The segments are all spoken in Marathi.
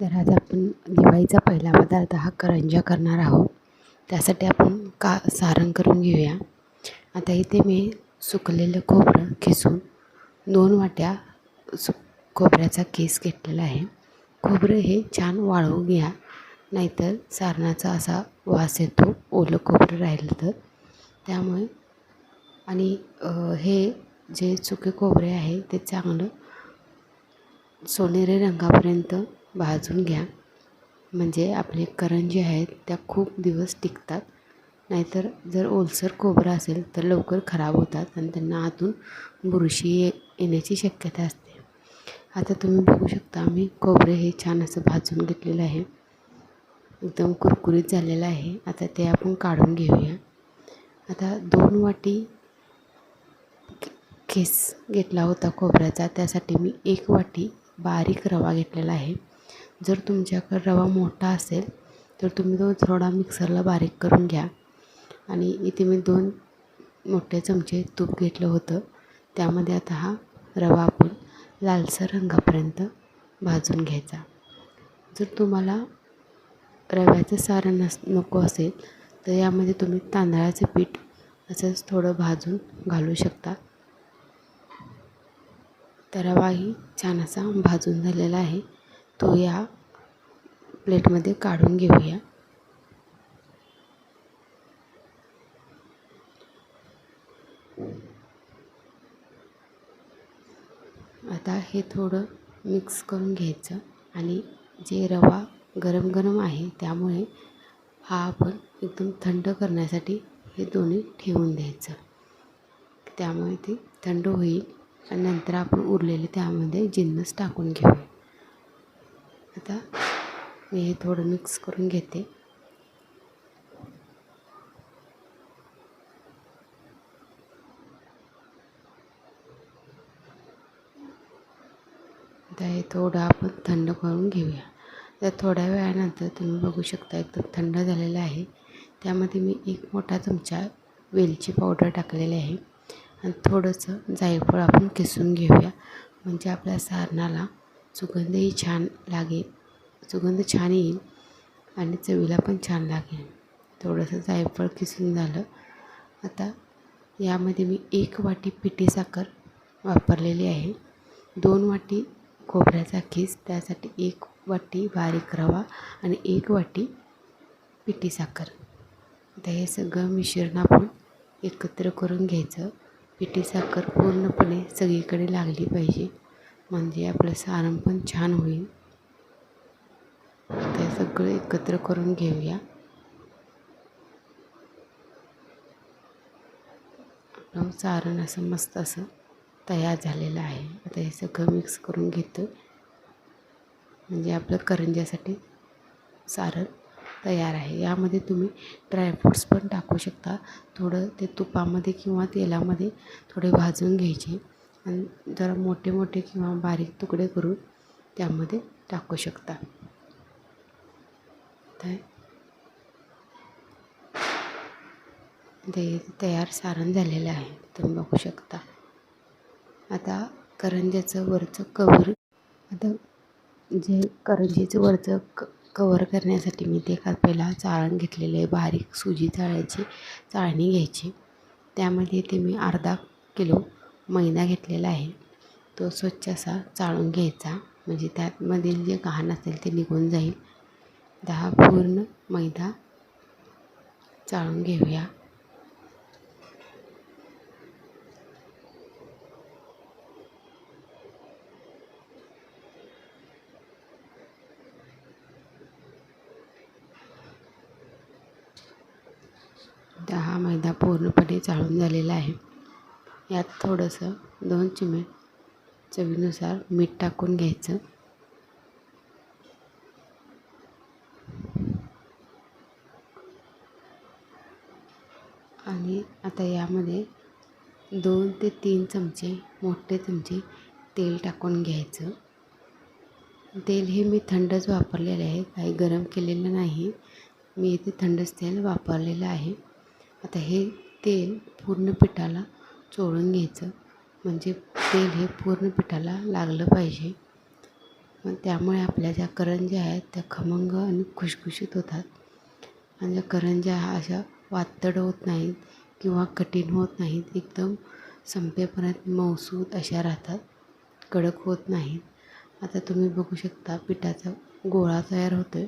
तर आज आपण दिवाळीचा पहिला पदार्थ हा करंजा करणार आहोत. त्यासाठी आपण का सारण करून घेऊया. आता इथे मी सुकलेलं खोबरं खिसून दोन वाट्या सु खोबऱ्याचा केस घेतलेला आहे. खोबरं हे छान वाळवून घ्या. नाहीतर सारणाचा असा वास येतो. ओलं खोबरं राहिलं तर. त्यामुळे आणि हे जे सुके खोबरे आहे ते चांगलं सोनेरी रंगापर्यंत भाजून घ्या. म्हणजे आपले करंजी आहेत त्या खूप दिवस टिकतात. नाहीतर जर ओलसर खोबरं असेल तर लवकर खराब होतात आणि त्यांना आतून बुरशी ये येण्याची शक्यता असते. आता तुम्ही बघू शकता आम्ही खोबरे हे छान असं भाजून घेतलेलं आहे. एकदम कुरकुरीत झालेलं आहे. आता ते आपण काढून घेऊया. आता दोन वाटी केस घेतला होता खोबऱ्याचा. त्यासाठी मी एक वाटी बारीक रवा घेतलेला आहे. जर तुमच्याकडं रवा मोठा असेल तर तुम्ही तो थोडा मिक्सरला बारीक करून घ्या. आणि इथे मी दोन मोठे चमचे तूप घेतलं होतं. त्यामध्ये आता हा रवा आपण लालसर रंगापर्यंत भाजून घ्यायचा. जर तुम्हाला रव्याचं सारण नस नको असेल तर यामध्ये तुम्ही तांदळाचं पीठ असंच थोडं भाजून घालू शकता. तर रवाही छान असा भाजून झालेला आहे. तो या प्लेटमध्ये काढून घेऊया. आता हे थोडं मिक्स करून घ्यायचं आणि जे रवा गरम गरम आहे त्यामुळे हा आपण एकदम थंड करण्यासाठी हे दोन्ही ठेवून द्यायचं. त्यामुळे ते थंड होईल आणि नंतर आपण उरलेले त्यामध्ये जिन्नस टाकून घेऊया. आता मी हे थोडं मिक्स करून घेते. आता हे थोडं आपण थंड करून घेऊया. तर थोड्या वेळानंतर तुम्ही बघू शकता एकदम थंड झालेलं आहे. त्यामध्ये मी एक मोठा चमचा वेलची पावडर टाकलेली आहे. आणि थोडंसं जायफळ आपण किसून घेऊया. म्हणजे आपल्या सारणाला सुगंधही छान लागेल. सुगंध छान येईल आणि चवीला पण छान लागेल थोडंसं जायफळ किसून झालं. आता यामध्ये मी एक वाटी पिठी साखर वापरलेली आहे. दोन वाटी खोबऱ्याचा खीस त्यासाठी एक वाटी बारीक रवा आणि एक वाटी पिठी साखर. आता हे सगळं मिश्रण आपण एकत्र करून घ्यायचं. पिठी साखर पूर्णपणे सगळीकडे लागली पाहिजे. म्हणजे आपलं सारण पण छान होईल. ते सगळं एकत्र करून घेऊया. आपलं सारण असं मस्त असं तयार झालेलं आहे. आता हे सगळं मिक्स करून घेतो म्हणजे आपलं करंज्यासाठी सारण तयार आहे. यामध्ये तुम्ही ड्रायफ्रूट्स पण टाकू शकता. थोडं ते तुपामध्ये किंवा तेलामध्ये थोडे भाजून घ्यायचे. आणि जरा मोठे मोठे किंवा बारीक तुकडे करून त्यामध्ये टाकू शकता. ते तयार सारण झालेलं आहे. तुम्ही बघू शकता. आता करंज्याचं वरचं कवर आता जे करंजीचं वरचं क कवर करण्यासाठी मी ते का पहिला चाळण घेतलेलं आहे. बारीक सुजी चाळायची चाळणी घ्यायची. त्यामध्ये ते मी अर्धा किलो मैदा घेतलेला आहे. तो स्वच्छ असा चाळून घ्यायचा. म्हणजे त्यातमधील जे घाण असेल ते निघून जाईल. दहा पूर्ण मैदा चाळून घेऊया. दहा मैदा पूर्णपणे चाळून झालेला आहे. यात थोडंसं दोन चिमणे चवीनुसार मीठ टाकून घ्यायचं. आणि आता यामध्ये दोन ते तीन चमचे मोठे चमचे तेल टाकून घ्यायचं. तेल हे मी थंडच वापरलेलं आहे काही गरम केलेलं नाही. मी इथे थंडच तेल वापरलेलं आहे. आता हे तेल पूर्ण पिठाला चोळून घ्यायचं. म्हणजे तेल हे पूर्ण पिठाला लागलं पाहिजे. मग त्यामुळे आपल्या ज्या करंज्या आहेत त्या खमंग आणि खुशखुशीत होतात. आणि ज्या करंज्या अशा वातड होत नाहीत किंवा कठीण होत नाहीत. एकदम संपेपर्यंत मऊसूत अशा राहतात. कडक होत नाहीत. आता तुम्ही बघू शकता पिठाचा गोळा तयार होतो आहे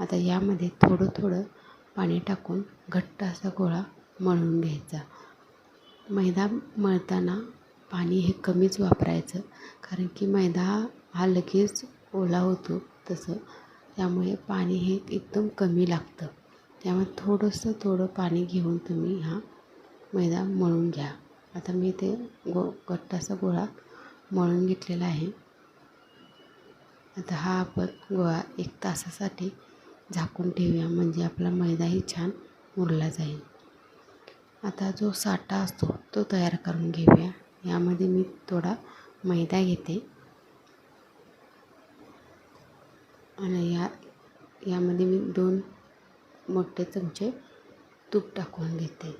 आता यामध्ये थोडं थोडं पाणी टाकून घट्ट असा गोळा मळून घ्यायचा. मैदा मळताना पाणी हे कमीच वापरायचं कारण की मैदा हा लगेच ओला होतो तसं. त्यामुळे पाणी हे एकदम कमी लागतं. त्यामुळे थोडंसं थोडं पाणी घेऊन तुम्ही हा मैदा मळून घ्या. आता मी ते गो घट्टासा गोळा मळून घेतलेला आहे. आता हा आपण गोळा एक तासासाठी झाकून ठेवूया म्हणजे आपला मैदाही छान मुरला जाईल. आता जो साठा असतो तो तयार करून घेऊया. यामध्ये मी थोडा मैदा घेते. आणि या यामध्ये मी दोन मोठे चमचे तूप टाकून घेते.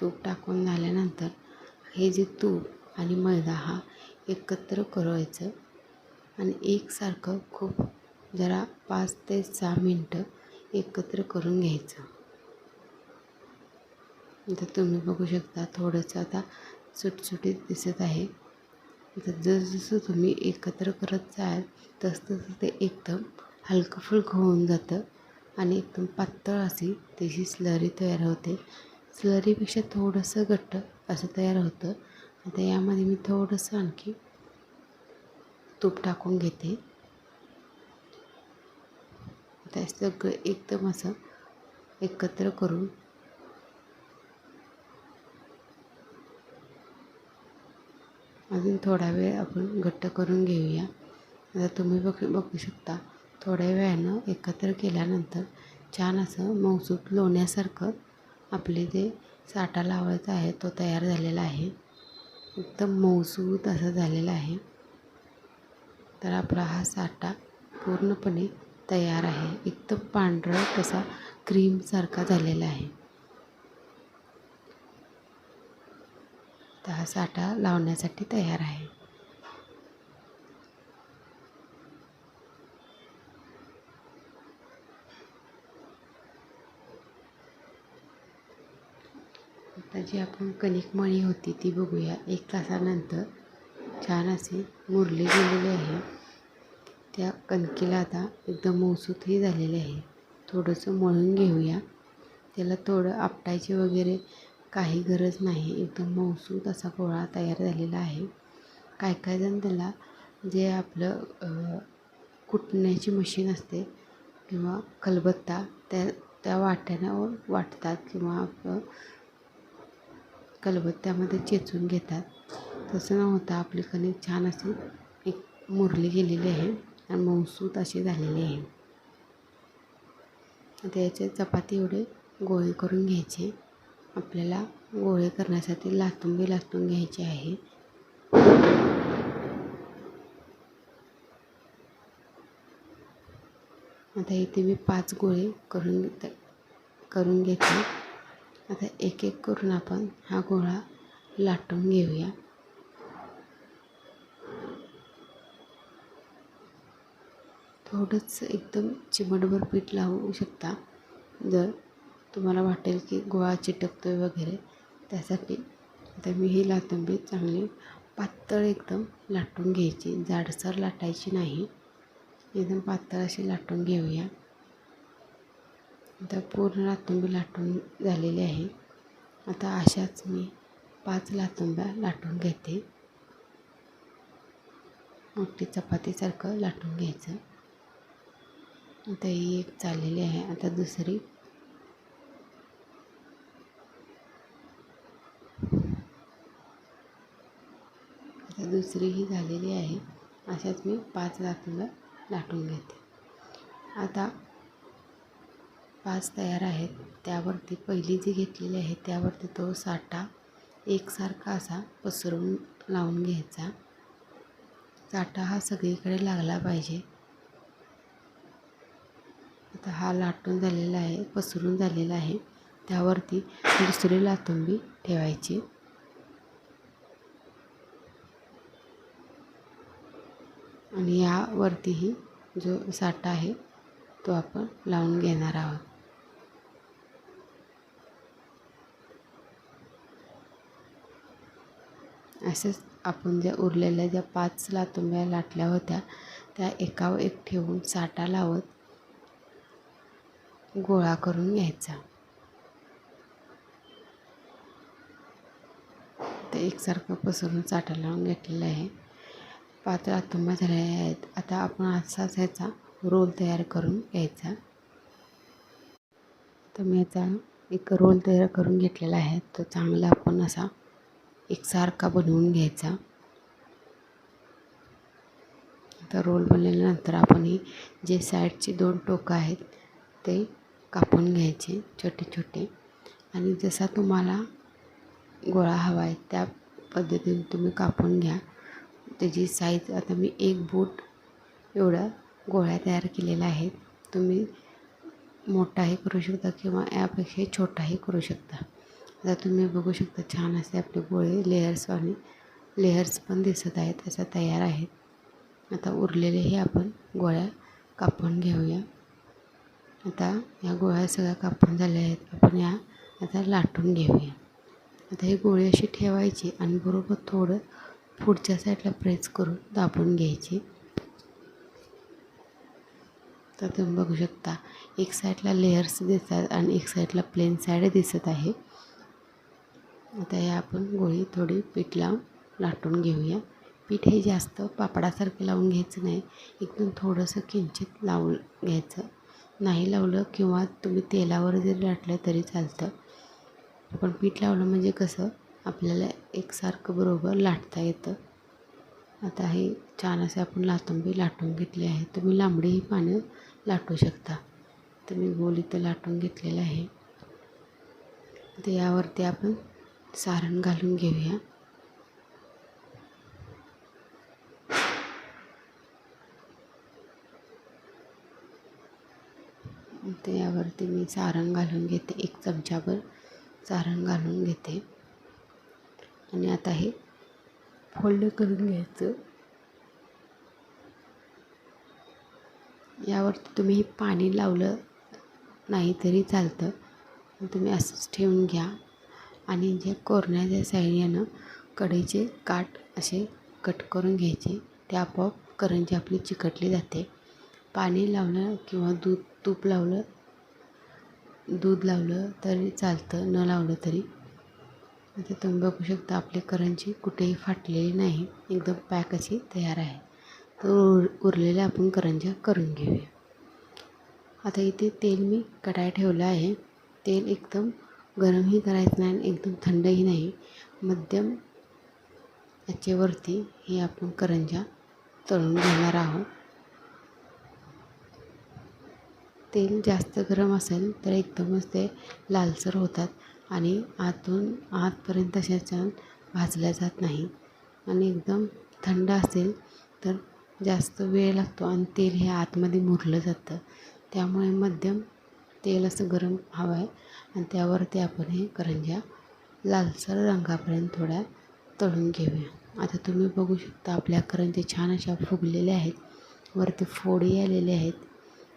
तूप टाकून झाल्यानंतर हे जे तूप आणि मैदा हा एकत्र करायचं आणि एकसारखं खूप जरा पाच ते सहा मिनटं एकत्र करून घ्यायचं. तर तुम्ही बघू शकता थोडंसं आता सुटसुटीत दिसत आहे. तर जसजसं तुम्ही एकत्र करत जाल तसतसं ते एकदम हलकं फुलकं होऊन जातं आणि एकदम पातळ अशी त्याची स्लरी तयार होते. स्लरीपेक्षा थोडंसं घट्ट असं तयार होतं. आता यामध्ये मी थोडंसं आणखी तूप टाकून घेते. आता सगळं एकदम असं एकत्र करून अजून थोडा वेळ आपण घट्ट करून घेऊया. आता तुम्ही बघ बघू शकता थोड्या वेळानं एकत्र केल्यानंतर छान असं मौसूत लोण्यासारखं आपले जे साठा लावायचा आहे तो तयार झालेला आहे. एकदम मौसूत असं झालेला आहे. तर आपला हा साठा पूर्णपणे तयार आहे. एकदम पांढरा तसा क्रीमसारखा झालेला आहे. आता हा साठा लावण्यासाठी तयार आहे. आता जी आपण कणिक मळी होती ती बघूया. एक तासानंतर छान असे मुरले गेलेले आहे. त्या कणकेला आता एकदम मौसूतही झालेले आहे. थोडंसं मळून घेऊया. त्याला थोडं आपटायचे वगैरे काही गरज नाही. एकदम मऊसूत असा गोळा तयार झालेला आहे. काय काय जण त्याला जे आपलं कुटण्याची मशीन असते किंवा खलबत्ता त्या त्या वाट्यानं वाटतात किंवा आपलं कलबत्त्यामध्ये चेचून घेतात. तसं न होता आपली कणिक छान अशी एक मुरली गेलेली आहे आणि मऊसूत अशी झालेली आहे. आता याचे चपाती एवढे गोळे करून घ्यायचे. आपल्याला गोळे करण्यासाठी लातुंबी लाटून घ्यायचे आहे. आता इथे मी पाच गोळे करून करून घेते. आता एक एक करून आपण हा गोळा लाटून घेऊया. थोडंच एकदम चिमटभर पीठ लावू शकता जर तुम्हाला वाटेल की गोळा चिटकतो आहे वगैरे त्यासाठी आता मी ही लातुंबी चांगली पातळ एकदम लाटून घ्यायची. जाडसर लाटायची नाही. एकदम पातळ अशी लाटून घेऊया. आता पूर्ण लातुंबी लाटून झालेली आहे. आता अशाच मी पाच लातुंब्या लाटून घेते. मोठी चपातीसारखं लाटून घ्यायचं. आता ही एक चाललेली आहे. आता दुसरी दुसरीही दुसरी ही झालेली आहे. अशाच मी पाच लातुंब्या लाटून घेते. आता पाच तयार आहेत. त्यावरती पहिली जी घेतलेली आहे त्यावरती तो साठा एकसारखा असा पसरून लावून घ्यायचा. साठा हा सगळीकडे लागला पाहिजे. आता हा लाटून झालेला आहे पसरून झालेला आहे. त्यावरती दुसरी लातुंबी ठेवायची. आणि यावरतीही जो साठा आहे तो आपण लावून घेणार आहोत. असेच आपण ज्या उरलेल्या ज्या पाच लातुंब्या लाटल्या होत्या त्या एकावर एक ठेवून साठा लावत गोळा करून घ्यायचा. ते एकसारखं पसरून साठा लावून घेतलेलं आहे. पात्र आत्मा झालेले आहेत. आता आपण असाच ह्याचा रोल तयार करून घ्यायचा. तर मी याचा एक रोल तयार करून घेतलेला आहे. तो चांगला आपण असा एकसारखा बनवून घ्यायचा. आता रोल बनल्यानंतर आपण ही जे साईडचे दोन टोकं आहेत ते कापून घ्यायचे छोटे छोटे आणि जसा तुम्हाला गोळा हवा आहे त्या पद्धतीने तुम्ही कापून घ्या. त्याची साईज आता मी एक बूट एवढ्या गोळ्या तयार केलेल्या आहेत. तुम्ही मोठाही करू शकता किंवा यापेक्षा छोटाही करू शकता. आता तुम्ही बघू शकता छान असे आपले गोळे लेयर्सवाने लेयर्स पण दिसत आहेत असं तयार आहेत. आता उरलेलेही आपण गोळ्या कापून घेऊया. आता या गोळ्या सगळ्या कापून झाल्या आहेत आपण या आता लाटून घेऊया. आता हे गोळी अशी ठेवायची आणि बरोबर थोडं पुढच्या साईडला प्रेस करून दाबून घ्यायची. तर तुम्ही बघू शकता एक साईडला लेयर्स दिसतात आणि एक साईडला प्लेन साईड दिसत आहे. आता हे आपण गोळी थोडी पीठ लावून लाटून घेऊया. पीठ हे जास्त पापडासारखं लावून घ्यायचं नाही. एकदम थोडंसं किंचित लावून घ्यायचं. नाही लावलं किंवा तुम्ही तेलावर जरी लाटलं तरी चालतं. पण पीठ लावलं म्हणजे कसं? आपल्याला एकसारखं बरोबर लाटता येतं. आता हे छान असे आपण लातुंबी लाटून घेतले आहे. तुम्ही लांबडीही पानं लाटू शकता. तर मी गोल इथं लाटून घेतलेलं आहे. तर यावरती आपण सारण घालून घेऊया. तर यावरती मी सारण घालून घेते. एक चमचाभर सारण घालून घेते. आणि आता हे फोल्ड करून घ्यायचं. यावरती तुम्ही पाणी लावलं नाही तरी चालतं. तुम्ही असंच ठेवून घ्या. आणि जे कोरण्याच्या साह्यानं कढईचे काठ असे कट करून घ्यायचे. ते आपोआप करंजी आपली चिकटली जाते. पाणी लावलं किंवा दूध तूप लावलं दूध लावलं तरी चालतं न लावलं तरी. आता तुम्ही बघू शकता आपली करंजी कुठेही फाटलेली नाही. एकदम पॅक अशी तयार आहे. तर उर उरलेल्या आपण करंज्या करून घेऊया. आता इथे तेल मी कढाई ठेवलं आहे. तेल एकदम गरमही करायचं नाही आणि एकदम थंडही नाही. मध्यम याच्यावरती हे आपण करंज्या तळून घेणार आहोत. तेल जास्त गरम असेल तर एकदमच ते लालसर होतात. आणि आतून आतपर्यंत अशा भाजल्या जात नाही. आणि एकदम थंड असेल तर जास्त वेळ लागतो आणि तेल हे आतमध्ये मुरलं जातं. त्यामुळे मध्यम तेल असं गरम हवं आहे आणि त्यावरती आपण हे करंज्या लालसर रंगापर्यंत थोड्या तळून घेऊया. आता तुम्ही बघू शकता आपल्या करंज्या छान अशा फुगलेल्या आहेत. वरती फोडी आलेल्या आहेत.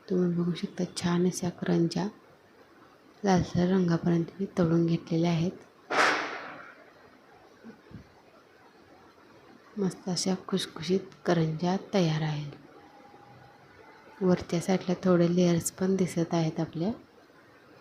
तुम्ही बघू शकता छान अशा करंज्या लालसर रंगापर्यंत मी तळून घेतलेले आहेत. मस्त अशा खुशखुशीत करंज्या तयार आहेत. वरच्या साईडला थोडे लेयर्स पण दिसत आहेत आपल्या.